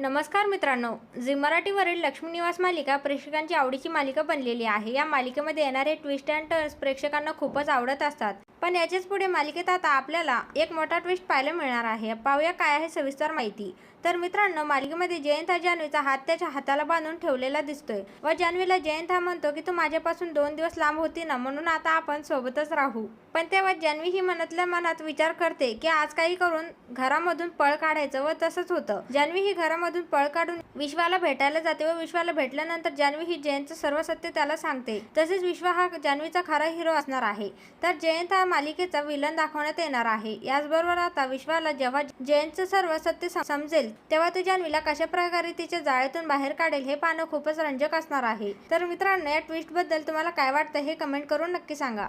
नमस्कार मित्रांनो. झी मराठीवरील लक्ष्मी निवास मालिका प्रेक्षकांची आवडीची मालिका बनलेली आहे. या मालिकेमध्ये येणारे ट्विस्ट अँड टर्न्स प्रेक्षकांना खूपच आवडत असतात. पण याच्याच पुढे मालिकेत आता आपल्याला एक मोठा ट्विस्ट पाहायला मिळणार आहे. पाहूया काय आहे सविस्तर माहिती. तर मित्रांनो मालिकेमध्ये जयंत हा जान्हवीचा हात त्याच्या हाताला बांधून ठेवलेला दिसतोय व जान्हवीला जयंत हा म्हणतो की तू माझ्यापासून दोन दिवस लांब होती ना म्हणून आता आपण सोबतच राहू. पण तेव्हा जान्हवी ही मनातल्या मनात विचार करते की आज काही करून घरामधून पळ काढायचं व तसंच होतं. जान्हवी ही घरामधून पळ काढून विश्वाला भेटायला जाते व विश्वाला भेटल्यानंतर जान्हवी ही जयंतचं सर्व सत्य त्याला सांगते. तसेच विश्वा हा जान्हवीचा खरा हिरो असणार आहे. तर जयंत हा मालिकेचा विलन दाखवण्यात येणार आहे. याचबरोबर आता विश्वाला जेव्हा जयंतचं सर्व सत्य समजेल तेव्हा तो जान्हवीला कशा प्रकारे तिच्या जाळ्यातून बाहेर काढेल हे पाहणं खूपच रंजक असणार आहे. तर मित्रांनो या ट्विस्टबद्दल तुम्हाला काय वाटतं हे कमेंट करून नक्की सांगा.